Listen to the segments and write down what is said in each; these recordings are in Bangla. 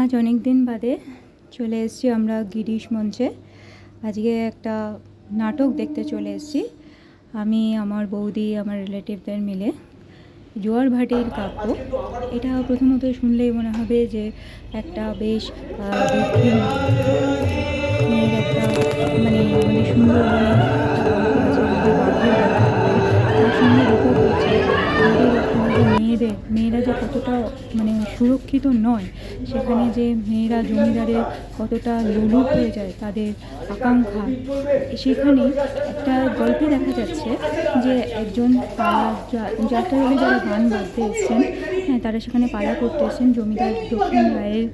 আজ অনেক দিন বাদে চলে এসেছি আমরা গিরিশ মঞ্চে। আজকে একটা নাটক দেখতে চলে এসেছি। আমি, আমার বৌদি, আমার রিলেটিভদের মিলে। জোয়ার ভাটির কাব্য। এটা প্রথমত শুনলেই মনে হবে যে একটা বেশ একটা মানে আমাদের সুন্দরবনে মেয়েদের মেয়েরা যে কতটা মানে সুরক্ষিত নয়, সেখানে যে মেয়েরা জমিদারের কতটা লোলুপ হয়ে যায় তাদের আকাঙ্ক্ষা, সেখানে একটা গল্পে দেখা যাচ্ছে যে একজন যা- যাত্রা দলে যারা গান বাজতে এসছেন হ্যাঁ তারা সেখানে পাড়া করতে এসছেন জমিদার দক্ষিণ রায়ের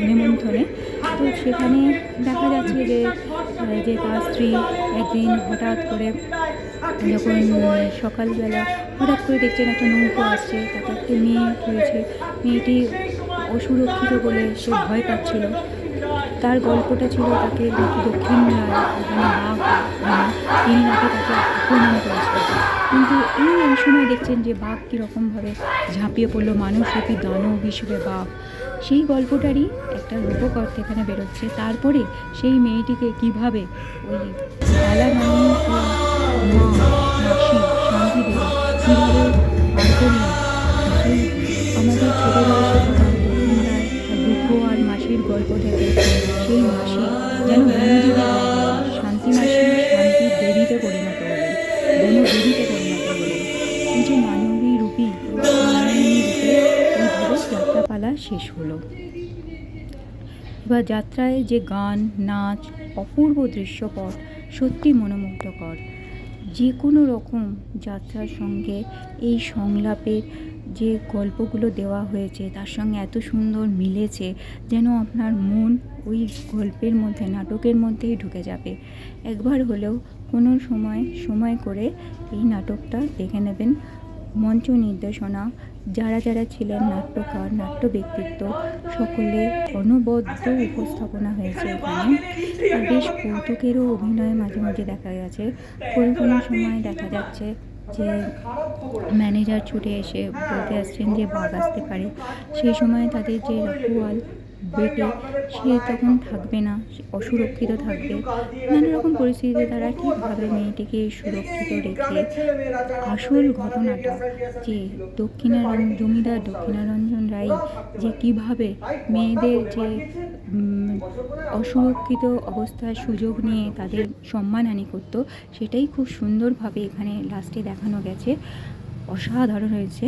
নিমন্ত্রণে। তো সেখানে দেখা যাচ্ছে যে যে তার স্ত্রী একদিন হঠাৎ করে যখন সকালবেলা হঠাৎ করে দেখছেন একটা নৌকো আসছে, তাতে একটা মেয়ে রয়েছে। মেয়েটি অসুরক্ষিত বলে সে ভয় পাচ্ছিল। তার গল্পটা ছিল তাকে দক্ষিণ তিনি নাকি তাকে আক্রমণ করেছিল কিন্তু এই এই সময় দেখছেন যে বাঘ কীরকমভাবে ঝাঁপিয়ে পড়ল। মানুষরূপী দানব হিসেবে বাঘ। সেই গল্পটারই একটা রূপকর্থ এখানে বেরোচ্ছে। তারপরে সেই মেয়েটিকে কীভাবে ওই আলা নামী গল্প থেকে সেই মাসি যেন শান্তি মাসি শান্তি দেবীতে পরিণত হলেন বনদেবীতে পরিণত হলেন এই যে মানবী রূপী নারায়ণী যাত্রাপালা শেষ হলো। এবার যাত্রায় যে গান, নাচ, অপূর্ব দৃশ্যপট সত্যি মনোমুগ্ধকর। যে কোনো রকম যাত্রার সঙ্গে এই সংলাপের যে গল্পগুলো দেওয়া হয়েছে, তার সঙ্গে এত সুন্দর মিলেছে যেন আপনার মন ওই গল্পের মধ্যে, নাটকের মধ্যেই ঢুকে যাবে। একবার হলেও কোনো সময় সময় করে এই নাটকটা দেখে নেবেন। মঞ্চ নির্দেশনা, যারা যারা ছিলেন নাট্যকার নাট্য ব্যক্তিত্ব সকলে অনবদ্য উপস্থাপনা হয়েছে এখানে। আর বেশ কৌতুকেরও অভিনয় মাঝে মাঝে দেখা গেছে। কোনো কোনো সময় দেখা যাচ্ছে যে ম্যানেজার ছুটে এসে বলতে আসছেন যে বাঘ আসতে পারে। সেই সময় তাদের যে রাখুয়াল বেটে, সে তখন থাকবে না অসুরক্ষিত থাকবে। নানা রকম পরিস্থিতিতে তারা ঠিকভাবে মেয়েটিকে সুরক্ষিত রেখে আসল ঘটনাটা, যে দক্ষিণারঞ্জন জমিদার দক্ষিণারঞ্জন রায় যে কীভাবে মেয়েদের যে অসুরক্ষিত অবস্থার সুযোগ নিয়ে তাদের সম্মানহানি করতো, সেটাই খুব সুন্দরভাবে এখানে লাস্টে দেখানো গেছে। অসাধারণ হয়েছে।